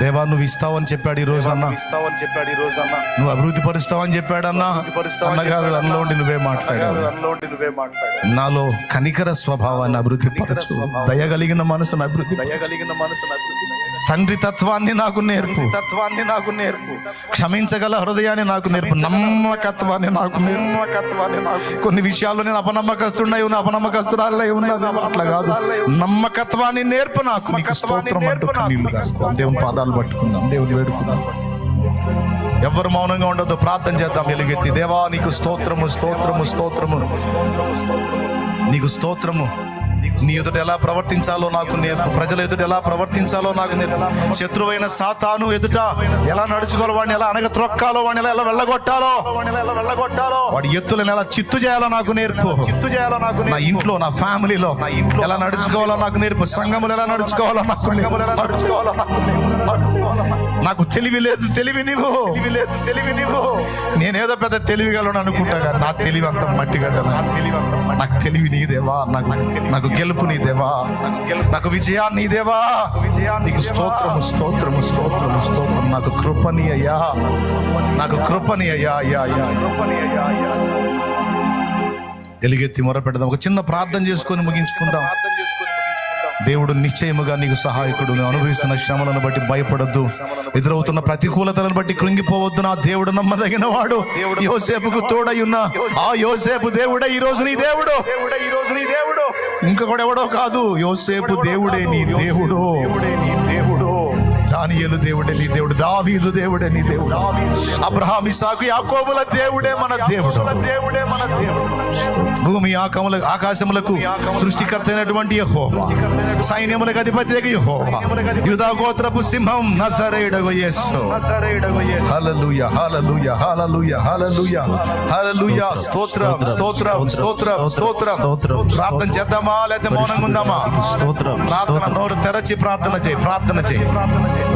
దేవా నువ్వు ఇస్తావని చెప్పాడు ఈ రోజు అన్న. ఇస్తావని చెప్పాడు ఈ రోజు అన్న. నువ్వు అభివృద్ధి పరుస్తావని చెప్పాడు అన్న. అన్న కాదు అన్నలో ఉండి నువ్వే మాట్లాడావు. అందులో నువ్వే మాట్లాడు నాలో కనికర స్వభావాన్ని అభివృద్ధి పరచు. దయగలిగిన మనసును అభివృద్ధి దయగలిగిన మనసు తండ్రి తత్వాన్ని నాకు నేర్పు. తత్వాన్ని నాకు నేర్పు. క్షమించగల హృదయాన్ని నాకు నేర్పు. నమ్మకత్వాన్ని నాకు నమ్మకత్వాన్ని నాకు కొన్ని విషయాల్లో నేను అపనమ్మకస్తున్నాయి ఉన్న అపనమ్మకస్తురాలే అట్లా కాదు. నమ్మకత్వాన్ని నేర్పు నాకు. నీకు స్తోత్రం అంటూ. దేవుని పాదాలు పట్టుకుందాం. దేవుని వేడుకుందాం. ఎవరు మౌనంగా ఉండదు ప్రార్థన చేద్దాం ఎలుగెత్తి. దేవా నీకు స్తోత్రము స్తోత్రము స్తోత్రము. నీకు స్తోత్రము. నీ ఎదుట ఎలా ప్రవర్తించాలో నాకు నేర్పు ప్రజల ఎదుట ఎలా ప్రవర్తించాలో నాకు నేర్పు శత్రువైన సాతాను ఎదుట ఎలా నడుచుకోవాలో వాడిని ఎలా అనగ త్రొక్కాలో వాడిని ఎలా ఎలా వెళ్ళగొట్టాలో వెళ్ళగొట్టాలో వాడి ఎత్తులను ఎలా చిత్తు చేయాలో నాకు నేర్పు. చేయాలో నాకు నా ఇంట్లో నా ఫ్యామిలీలో ఎలా నడుచుకోవాలో నాకు నేర్పు. సంఘములు ఎలా నడుచుకోవాలో నాకు ఎలా నాకు తెలివి లేదు తెలివి నీవు. లేదు నేనేదో పెద్ద తెలివిగలను అనుకుంటా కానీ నా తెలివి అంత మట్టి గడ్డ నాకు తెలివి నీదేవా? నాకు నాకు గెలుపు నీ దేవా. నాకు విజయాన్ని నీదేవా నీకు స్తోత్రము స్తోత్రము స్తోత్రము స్తోత్రం నాకు కృపని అయ్యా. నాకు కృపని అయ్యా అయ్యా అయ్యా. ఎలుగెత్తి మొర పెడదాం ఒక చిన్న ప్రార్థన చేసుకొని ముగించుకుందాం. దేవుడు నిశ్చయముగా నీకు సహాయకుడు. నువ్వు అనుభవిస్తున్న శ్రమలను బట్టి భయపడద్దు. ఎదురవుతున్న ప్రతికూలతలను బట్టి కృంగిపోవద్దు. నా దేవుడు నమ్మదగిన వాడు. యోసేపుకు తోడయున్న ఆ యోసేపు దేవుడే ఈ రోజు నీ దేవుడు. దేవుడే ఈ రోజు నీ దేవుడు ఇంకొకడు ఎవడో కాదు యోసేపు దేవుడే. నీ దేవుడు దానియేలు దేవుడే నీ దేవుడు దావీదు దేవుడే నీ దేవుడు. అబ్రహాం ఇసాకు యాకోబుల దేవుడే మన దేవుడు. దేవుడే మన దేవుడు భూమి ఆకముల ఆకాశములకు సృష్టికర్త అయినటువంటి యెహోవా. సైన్యములకు అధిపతి యెహోవా. యూదా గోత్రపు సింహం నజరేయుడగు యేసు. హల్లెలూయ హల్లెలూయ హల్లెలూయ హల్లెలూయ హల్లెలూయ. స్తోత్రం స్తోత్రం స్తోత్రం. ప్రార్థన చేద్దామా? లేకపోతే మౌనంగా ఉందామా? స్తోత్రం. ప్రార్థన నోరు తెరచి ప్రార్థన చేయి ప్రార్థన చేయి.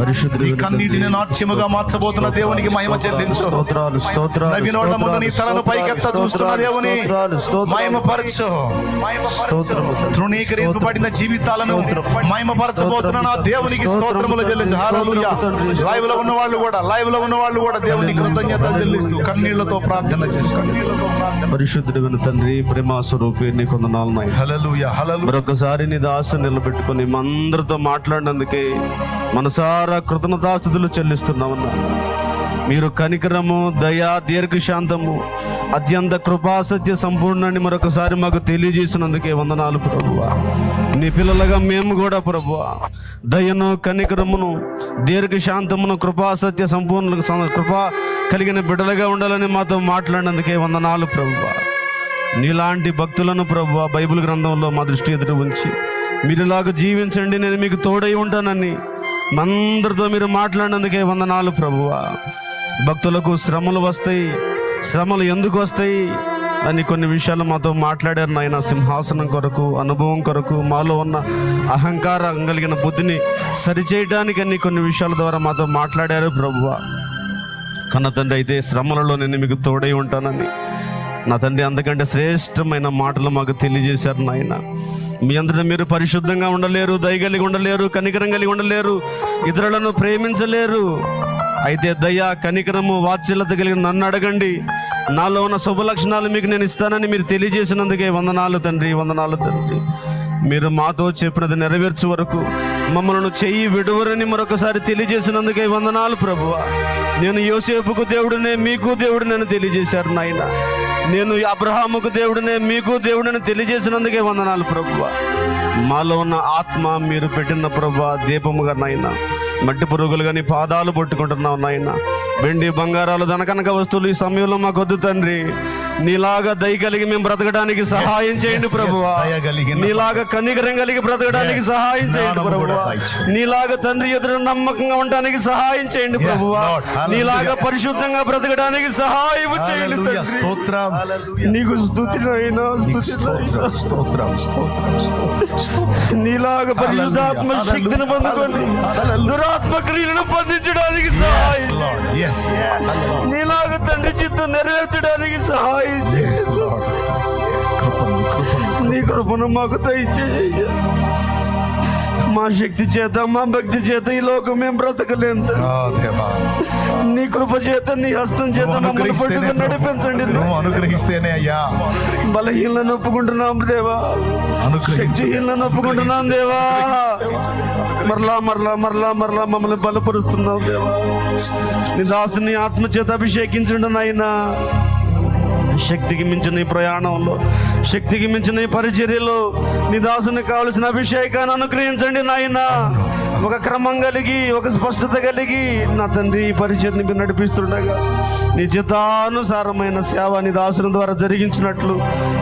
నీ కన్నీటిని నాట్యముగా మార్చబోతున్న దేవునికి మహిమ చెల్లించు. స్తోత్రాలు స్తోత్రాలు నవ్వినోళ్ళ ముందు నీ తలను పైకెత్త చూస్తున్న దేవుని మహిమపరచు. తృణీకరింపబడిన జీవితాలను మహిమపరచబోతున్న నా దేవునికి స్తోత్రములు చెల్లించు. లైవ్లో ఉన్న వాళ్ళు కూడా లైవ్లో ఉన్న వాళ్ళు కూడా దేవుని కృతజ్ఞతలు చెల్లిస్తూ కన్నీళ్ళతో ప్రార్థన చేసుకోండి. పరిశుద్ధుడు తండ్రి ప్రేమ స్వరూపి నీ కొందనాలు నాయన. హల్లెలూయా హల్లెలూయా. మరొకసారి నీ దాసు నిలబెట్టుకొని మా అందరితో మాట్లాడినందుకే మనసారా కృతజ్ఞతాస్థుతులు చెల్లిస్తున్నామన్నా. మీరు కనికరము దయ దీర్ఘశాంతము అత్యంత కృపాసత్య సంపూర్ణాన్ని మరొకసారి మాకు తెలియజేసినందుకే వందనాలు ప్రభువ. నీ పిల్లలుగా మేము కూడా ప్రభువ. దయను కనికరమును దీర్ఘశాంతమును కృపాసత్య సంపూర్ణ కృపా కలిగిన బిడ్డలుగా ఉండాలని మాతో మాట్లాడినందుకే వందనాలు ప్రభువ. నీలాంటి భక్తులను ప్రభువ బైబిల్ గ్రంథంలో మా దృష్టి ఎదురు ఉంచి మీరులాగా జీవించండి నేను మీకు తోడై ఉంటానని అందరితో మీరు మాట్లాడినందుకే వందనాలు ప్రభువా. భక్తులకు శ్రమలు వస్తాయి శ్రమలు ఎందుకు వస్తాయి అని కొన్ని విషయాలు మాతో మాట్లాడారు నాయన. సింహాసనం కొరకు అనుభవం కొరకు మాలో ఉన్న అహంకారం కలిగిన బుద్ధిని సరిచేయడానికి అన్ని కొన్ని విషయాల ద్వారా మాతో మాట్లాడారు ప్రభువ. కన్న తండ్రి అయితే శ్రమలలో నేను మీకు తోడై ఉంటానని నా తండ్రి అందుకంటే శ్రేష్టమైన మాటలు మాకు తెలియజేశారు నాయన. మీ అందరూ మీరు పరిశుద్ధంగా ఉండలేరు దయగలిగి ఉండలేరు కనికరం కలిగి ఉండలేరు ఇతరులను ప్రేమించలేరు. అయితే దయ కనికరము వాత్సల్యత కలిగిన నన్ను అడగండి. నాలో ఉన్న శుభ లక్షణాలు మీకు నేను ఇస్తానని మీరు తెలియజేసినందుకే వందనాలు తండ్రి వందనాలు తండ్రి. మీరు మాతో చెప్పినది నెరవేర్చు వరకు మమ్మల్ని చెయ్యి విడువరని మరొకసారి తెలియజేసినందుకే వందనాలు ప్రభువ. నేను యోసేపుకు దేవుడినే మీకు దేవుడినని తెలియజేశారు నాయన. నేను అబ్రహాముకు దేవుడినే మీకు దేవుడిని తెలియజేసినందుకే వందనాలు ప్రభువ. మాలో ఉన్న ఆత్మ మీరు పెట్టిన ప్రభు దీపముగా నాయన. మట్టి పురుగులు కానీ పాదాలు పట్టుకుంటున్నావు నాయన వెండి బంగారాలు ధనకనక వస్తువులు ఈ సమయంలో మాకు వద్దు తండ్రి నీలాగా దయ కలిగి మేము బ్రతకడానికి సహాయం చేయండి ప్రభువా నీలాగా కనికరం కలిగి బ్రతకడానికి సహాయం చేయండి ప్రభువా దయచేయండి. నీలాగా తండ్రి ఎదురు నమ్మకంగా ఉండడానికి సహాయం చేయండి ప్రభువా. నీలాగా పరిశుద్ధంగా బ్రతకడానికి సహాయం చేయండి. స్తోత్రం నీకు. స్తోత్రం స్తోత్రం స్తోత్రం నీలాగా పరిశుద్ధాత్మ. శక్తిని పొందుకొని Hallelujah. దురాత్మ క్రియలను బంధించడానికి సహాయం నీలాగా తండ్రి చిత్తం నెరవేర్చడానికి సహాయం నీ కృపను మాకు దయచేయ. మా శక్తి చేత మా భక్తి చేత ఈ లోకం మేము బ్రతకలేము నీ కృప చేత నీ హస్తం చేత నడిపించండి. నువ్వు అనుగ్రహిస్తేనే అయ్యా. బలహీనలను ఒప్పుకుంటున్నాం దేవా. శక్తిహీనలను ఒప్పుకుంటున్నాం దేవా. మరలా మరలా మరలా మరలా మమ్మల్ని బలపరుస్తున్నావు దేవా. నీ దాసుని ఆత్మ చేత అభిషేకించండి నాయనా శక్తికి మించిన ఈ ప్రయాణంలో శక్తికి మించిన ఈ పరిచర్యలో నీ దాసుని కావలసిన అభిషేకాన్ని అనుగ్రహించండి నాయనా. ఒక క్రమం కలిగి ఒక స్పష్టత కలిగి నా తండ్రి ఈ పరిచర్ని మీరు నడిపిస్తుండగా నీ చిత్తానుసారమైన సేవ నీ దాసుని ద్వారా జరిగించినట్లు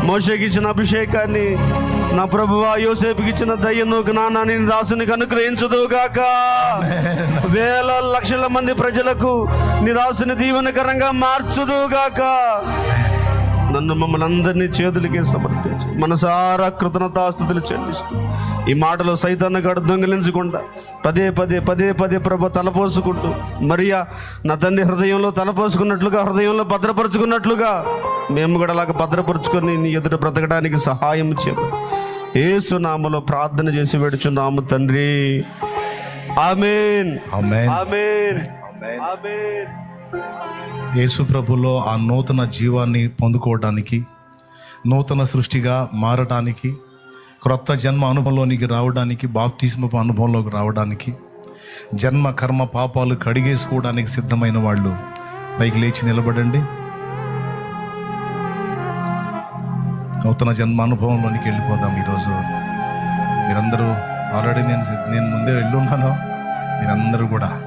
మోషకి ఇచ్చిన అభిషేకాన్ని నా ప్రభువా యోసేపుకి ఇచ్చిన దయ్యను జ్ఞానాన్ని దాసునికి అనుగ్రహించదు గాక వేల లక్షల మంది ప్రజలకు నీ దాసుని దీవెనకరంగా మార్చుదు గాక నన్ను మమ్మల్ని అందరినీ చేతులకే సమర్పించి. మనసారా కృతజ్ఞతాస్తుతులు చెల్లిస్తూ ఈ మాటలో సైతాన్ని గడు దొంగిలించకుండా పదే పదే పదే పదే ప్రభ తలపోసుకుంటూ మరియా నా తండ్రి హృదయంలో తలపోసుకున్నట్లుగా హృదయంలో భద్రపరుచుకున్నట్లుగా మేము కూడా అలాగ భద్రపరుచుకొని నీ ఎదుట బ్రతకడానికి సహాయం చేయము. ఏసు నామలో ప్రార్థన చేసి పెడుచున్నాము తండ్రి. ఆమెన్. ఆమేన్. ఆమెన్. ఆమెన్. యేసుప్రభులో ఆ నూతన జీవాన్ని పొందుకోవడానికి నూతన సృష్టిగా మారటానికి క్రొత్త జన్మ అనుభవంలోనికి రావడానికి బాప్తిస్మపు అనుభవంలోకి రావడానికి జన్మ కర్మ పాపాలు కడిగేసుకోవడానికి సిద్ధమైన వాళ్ళు. పైకి లేచి నిలబడండి. నూతన జన్మ అనుభవంలోనికి వెళ్ళిపోదాం ఈరోజు. మీరందరూ ఆల్రెడీ నేను నేను ముందే వెళ్ళున్నాను. మీరందరూ కూడా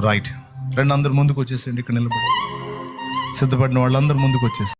రైట్. రెండు అందరు ముందుకు వచ్చేసేయండి ఇక్కడ నిలబడి. సిద్ధపడిన వాళ్ళందరూ ముందుకు వచ్చేసి